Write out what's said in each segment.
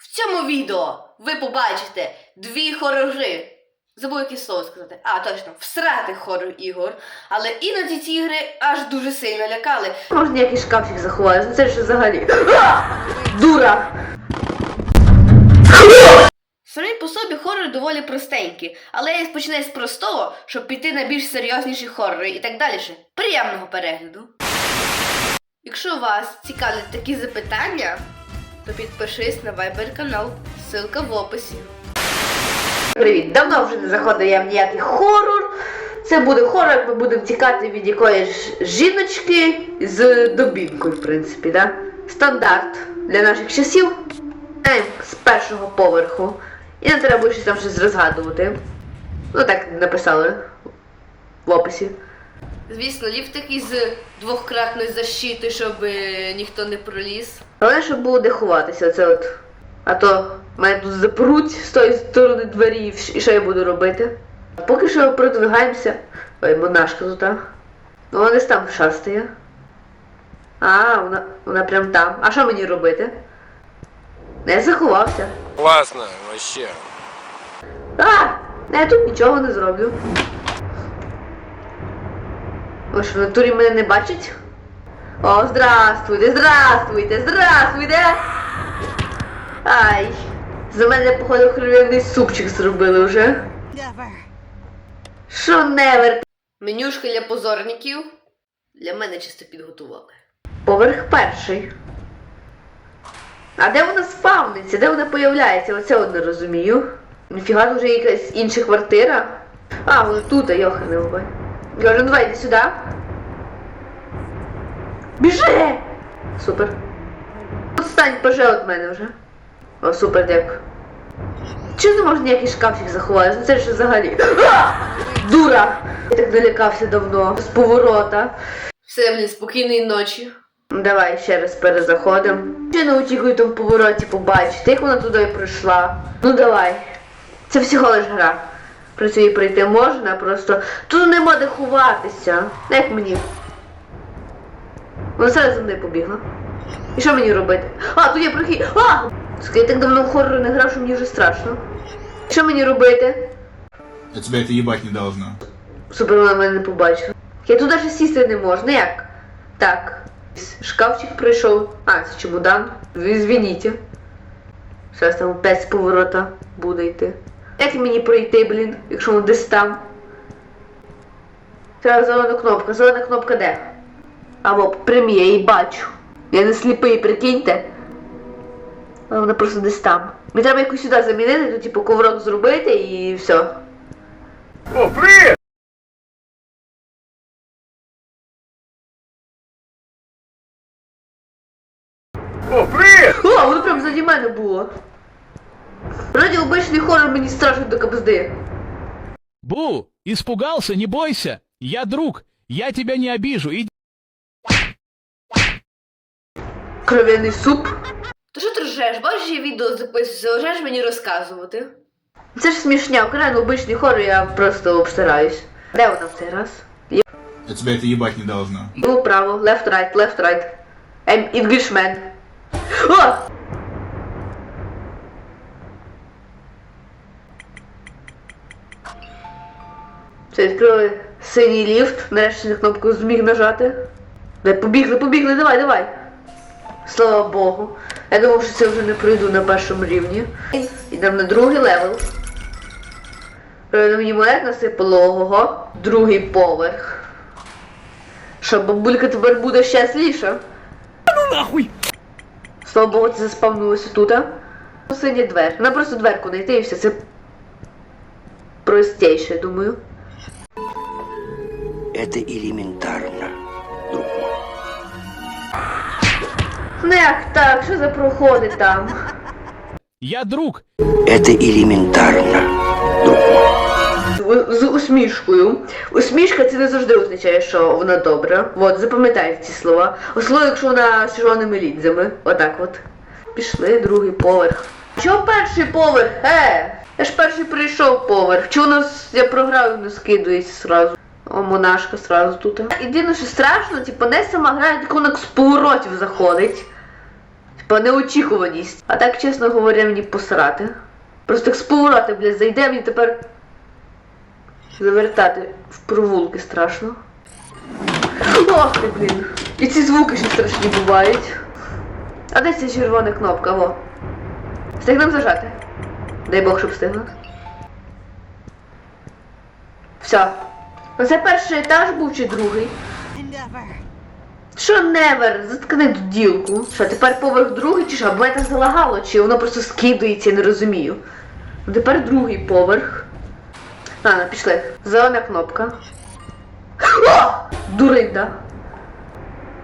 В цьому відео ви побачите дві хорори. Забув якесь слово сказати. А, точно, всратих хорор ігор. Але іноді ці ігри аж дуже сильно лякали. Може ніякий шкафчик заховати, ну це ж взагалі. Дура! Самі по собі хорори доволі простенькі, але я починаю з простого, щоб піти на більш серйозніші хорори і так далі. Приємного перегляду. Якщо вас цікавлять такі запитання, то підпишись на Viber канал, ссылка в описі. Привіт! Давно вже не заходив я в ніякий хорор. Це буде хорор, як ми будемо тікати від якоїсь жіночки з добінкою, в принципі, да? Стандарт для наших часів. Е, з першого поверху. І не треба більше там щось розгадувати. Ну так написали в описі. Звісно, ліфт такий з двохкратною защитою, щоб е, ніхто не проліз. Головне, щоб було де ховатися, оце от. А то мене тут запруть з тої сторони двері, і що я буду робити? Поки що продвигаємося. Ой, монашка тут, а. Ну, вона десь там шастає. А, вона, вона прям там. А що мені робити? Не заховався. Классно, вообще. А! Я тут нічого не зроблю. Що, в натурі мене не бачить? О, здравствуйте, здравствуйте, здравствуйте! Ай! За мене, походу, кров'яний супчик зробили вже. Що невер? Менюшка для позорників для мене чисто підготували. Поверх перший. А де вона спавниться? Де вона появляється? Оце от не розумію. Ніфіга вже якась інша квартира. А, вона тут, а йоханий обай. Кажу, ну давай, йди сюди. Біжи! Супер. Тут стань, поже від мене вже. О, супер, дякую. Чого не можна ніякий шкафчик заховати? Ну це ж взагалі. А! Дура! Я так налякався давно. З поворота. Все, блін, спокійної ночі. Давай ще раз перезаходимо. Ще не очікую там в повороті побачити, як вона туди прийшла. Ну давай. Це всього лиш гра. Про це і пройти можна, просто тут нема де ховатися. Як мені? Вона зараз за мною побігла. І що мені робити? А, тут є прохід. А! Я так давно в хоррор не грав, що мені вже страшно. Що мені робити? А тебя это ебать не должно. Супер, вона мене не побачила. Я тут навіть сісти не можу. Ну як? Так. Шкафчик прийшов. А, це чемодан. Ви Звініть. Зараз там опять з поворота буде йти. Як мені пройти, блін, якщо воно десь там? Треба зелена кнопка. Зелена кнопка де? Або прямі, я її бачу. Я не сліпий, прикиньте. Але вона просто десь там. Мені треба якусь сюди замінити, тут типу коврок зробити і все. О, воно прям заді мене було. Вроді обичний хорор мені страшно до кабзди. Бу, испугался, не бойся. Я друг, я тебя не обижу. Иди. Кров'яний суп. То що ти ржеш? Бачиш, я відео записую, заважаєш мені розказувати. Це ж смішняк, реально обичний хорор, я просто обстираюсь. Де вона в цей раз? А тебя это ебать не должно. Ліво, право, left, right, left, right. I'm Englishman. О! Це відкрили синій ліфт, нарешті на кнопку зміг нажати. Дай, побігли, побігли, давай, давай. Слава Богу. Я думав, що це вже не пройду на першому рівні. Йдемо на другий левел. Мені монет насипало ого. Другий поверх. Що бабулька тепер буде щасліша. Ну нахуй! Слава Богу, це заспавнулося тут? Синя двер. Нам просто дверку знайти і все. Це простіше, думаю. Это элементарно, друг мой. Ну як так, що за проходи там? Я друг, Это элементарно, друг мой. З, з усмішкою. Усмішка це не завжди означає, що вона добра. От, запам'ятайте ці слова. Особливо, якщо вона з червоними лінзами. Отак от. Пішли, другий поверх. Чого перший поверх? Е! Я ж перший прийшов поверх. Чого у нас я програв і не скидується сразу? О, монашка сразу тут. Єдине, що страшно, типу, не сама грає, так вона з поворотів заходить. Типа неочікуваність. А так, чесно говоря, мені посрати. Просто як з повороти, блядь, зайде мені тепер завертати в провулки страшно. Ох ти, блін. І ці звуки ще страшні бувають. А де ця червона кнопка, во? Встигнем зажати? Дай Бог, щоб встигла. Все. Оце перший етаж був чи другий? Що невер? Заткни ту ділку. Що, тепер поверх другий чи що? Або мене так залагало, чи воно просто скидується, я не розумію. Ну, тепер другий поверх. А, ну, пішли. Зелена кнопка. О! Дурить, да?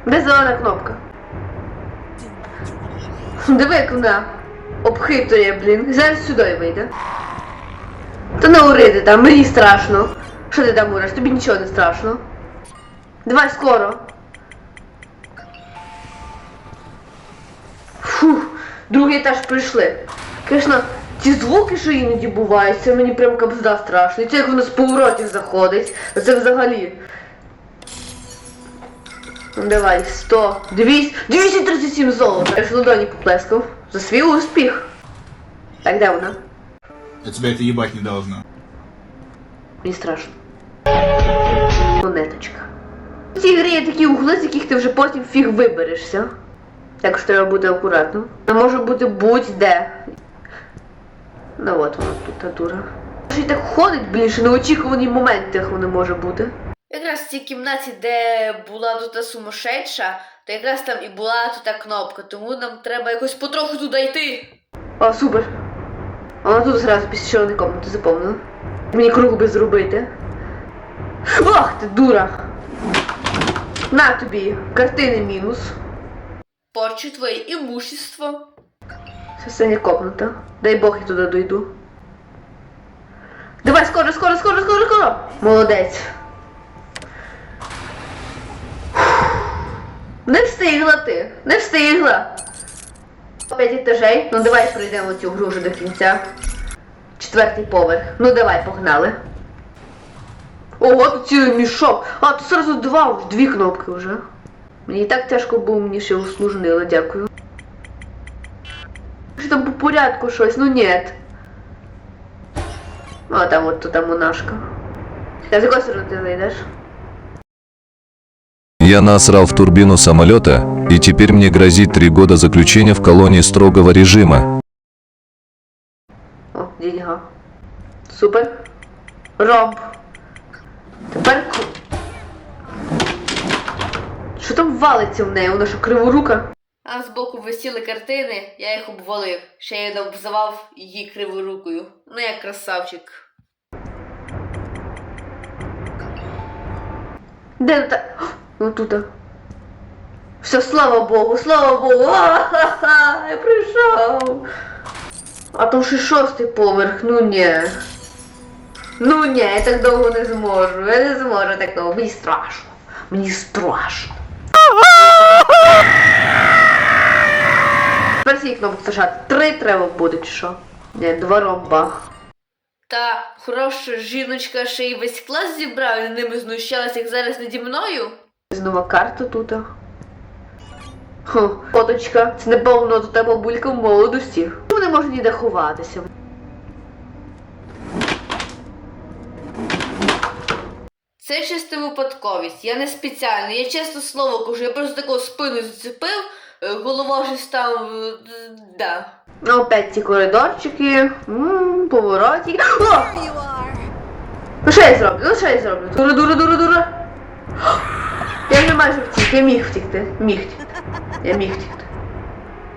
Де зелена кнопка? Диви, як вона обхитує, блін. Зараз сюди вийде. Та не уриди там, мені страшно. Що ти там уриш? Тобі нічого не страшно. Давай скоро. Другий етаж прийшли. Звісно, ті звуки, що іноді бувають, це мені прям кабзда страшно. І це як воно з поворотів заходить. Це взагалі. Ну, Давай, 100, 200, 237 золота. Я ж ладоні поплескав. За свій успіх. Так, де вона? А тебя это ебать не должно. Мені страшно. Монеточка. В цій грі є такі угли, з яких ти вже потім фіг виберешся. Так що треба бути акуратно. Вона може бути будь-де. Ну от вона тут та дура. Ще й так ходить, блін, що неочікувані моменти вони може бути. Якраз в цій кімнаті, де була тут та сумасшедша, то якраз там і була тут та кнопка, тому нам треба якось потроху туди йти. О, супер. Вона тут зразу після червоної комнати заповнила. Мені круг би зробити. Ох ти дура! На тобі, картини мінус. Порчу твоє імущество. Це синя копнута. Дай Бог я туди дойду. Давай, скоро, скоро, скоро, скоро, скоро! Молодець. Не встигла ти, не встигла. П'ять етажей. Ну давай пройдемо цю гру вже до кінця. Четвертий поверх. Ну давай, погнали. Ого, тут цілий мішок. А, тут сразу два, дві кнопки вже. Мені і так тяжко було, мені ще усложнило, дякую. Що там по порядку щось, ну нет. Ну, а там от тут там монашка. Та з якої сторони ти зайдеш? Я насрал в турбину самолета, и теперь мне грозит три года заключения в колонии строгого режима. О, деньга. Супер. Ромб. Тепер. Що там валиться в неї? Вона що криворука? А збоку висіли картини, я їх обвалив. Ще й обзивав її криворукою. Ну як красавчик. Де та. Ну тут. Все, слава Богу, слава Богу! А-ха-ха, я прийшов. А то ще шостий поверх, ну ні. Ну ні, я так довго не зможу. Я не зможу так довго. Мені страшно. Мені страшно. Тепер скільки кнопок зажати? Три треба буде, чи що? Ні, два ромба. Та хороша жіночка ще й весь клас зібрав і ними знущалась, як зараз наді мною. Знову карта тут. Хм, фоточка. Це напевно тут та бабулька в молодості. Чому не може ніде ховатися? Це чиста випадковість, я не спеціально, я чесно слово кажу, я просто такого спину зацепив, голова вже став. е, да. Ну, опять ці коридорчики, м поворотики. О! Ну що я зроблю? Ну що я зроблю? Дура, дура, дура, дура. Я вже майже втік, я міг втікти. Міг втікти. Я міг втікти.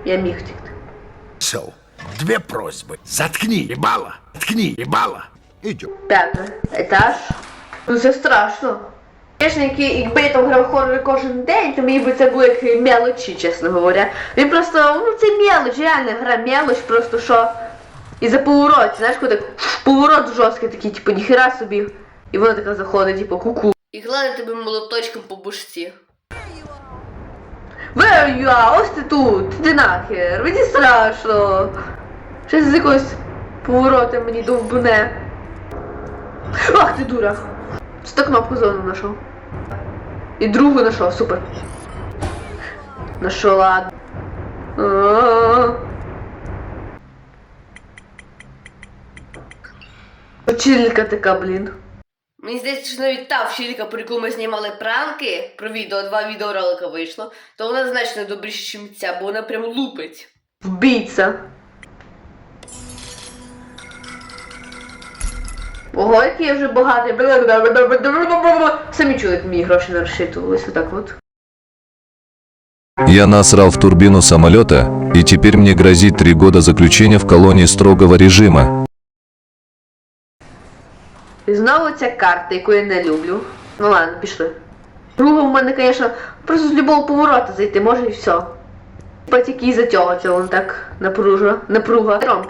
Я міг втікти. So, две просьбы. Заткни, ебало. Заткни, ебало. Идем. П'ятий етаж. Ну це страшно. Звісно, якби я там грав хоррори кожен день, то мені би це було як мелочі, чесно говоря. Він просто, ну це мелоч, реально гра мелоч, просто що. І за поворот, знаєш, коли так поворот жорсткий такий, типу, ніхера собі. І вона така заходить, типу, ку-ку. І гладить тебе молоточком по бушці. Where you are? Ось ти тут, іди нахер, мені страшно. Щось з якогось поворота мені довбне. Ах ти дура. Сто кнопку зону знайшов. І другу знайшов, супер. Нашов, ладно. А-а-а. Вчителька така, блін. Мені здається, що навіть та вчителька, про яку ми знімали пранки, про відео, два відеоролика вийшло, то вона значно добріша, ніж ця, бо вона прям лупить. Вбійця. Ого, який я вже багатий. Самі чують, мені гроші не розчитувались отак от. Я насрал в турбину самолета, и теперь мне грозит три года заключения в колонии строгого режима. І знову ця карта, яку я не люблю. Ну ладно, пішли. Друга в мене, звісно, просто з любого поворота зайти, може і все. Типа тільки із-за цього так напружа, напруга. Ромб.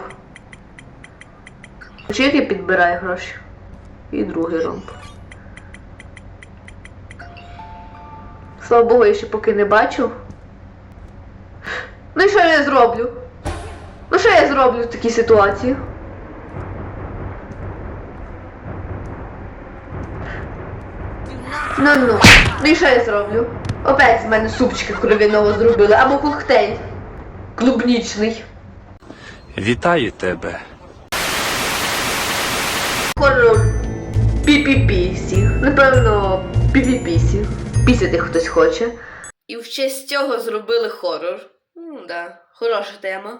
Чи підбирає гроші? І другий ромб. Слава Богу, я ще поки не бачу. Ну і що я зроблю? Ну що я зроблю в такій ситуації? Ну ну, ну і що я зроблю? Опять з мене супчика кров'яного зробили, або коктейль. Клубнічний. Вітаю тебе. Хорор. Пі-пі-пісі. Напевно, пі-пі-пісі. Пісяти хтось хоче. І в честь цього зробили хорор. Ну, да, хороша тема.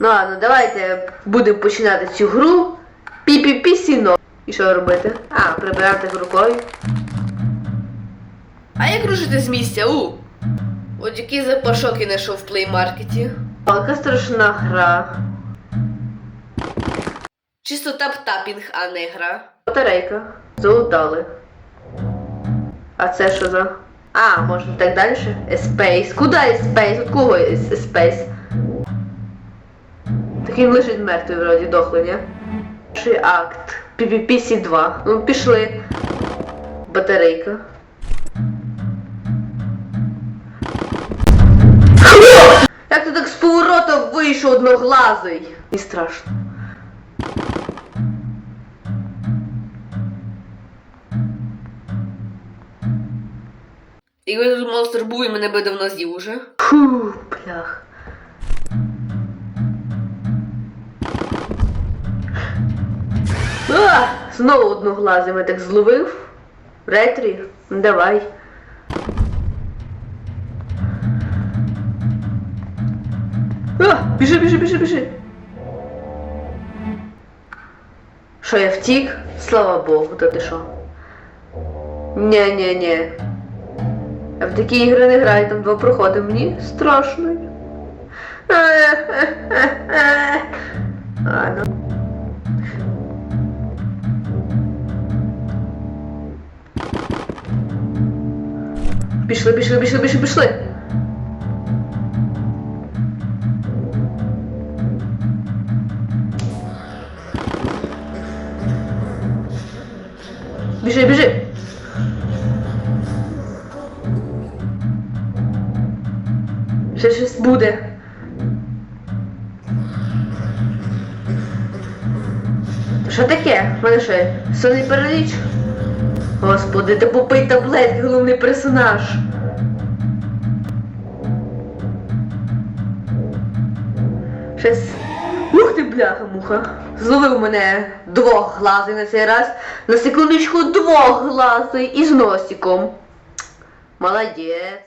Ну ладно, давайте будемо починати цю гру. Пі-пі-пісі но. І що робити? А, прибирати рукою. А як рушити з місця, у? От який запашок я знайшов в плеймаркеті. Яка страшна гра. Чисто тап-тапінг, а не гра. Батарейка. Залутали. А це що за? А, можна так далі? Space. Куди Space? От кого Space? Так він лежить мертвий вроді дохлий, ні? Перший акт. PvPC 2. Ну, пішли. Батарейка. Як ти так з поворота вийшов одноглазий? І страшно. Якби тут монстр був і мене би давно з'їв уже. Фу, блях. А, знову одноглазим я так зловив. Ретрі, ну давай. А, біжи, біжи, біжи, біжи. Що я втік? Слава Богу, то ти що? Нє-нє-нє. Я в такі ігри не граю, там два проходи. Мені страшно. А, ну. Пішли, пішли, пішли, пішли, пішли. Біжи, біжи. Таке? В Мене що? Сонний параліч? Господи, ти попий таблетки, головний персонаж. Щось. Ух ти, бляха-муха. Зловив мене двохглазий на цей раз. На секундочку двохглазий і з носиком. Молодець.